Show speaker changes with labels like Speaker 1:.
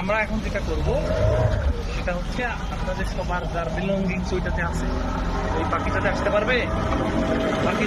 Speaker 1: আমরা এখন যেটা করব, সেটা হচ্ছে আপনাদের সবার যার বিলঙ্গিংস ওইটাতে আছে ওই পাখিটাতে আসতে পারবে? পাখি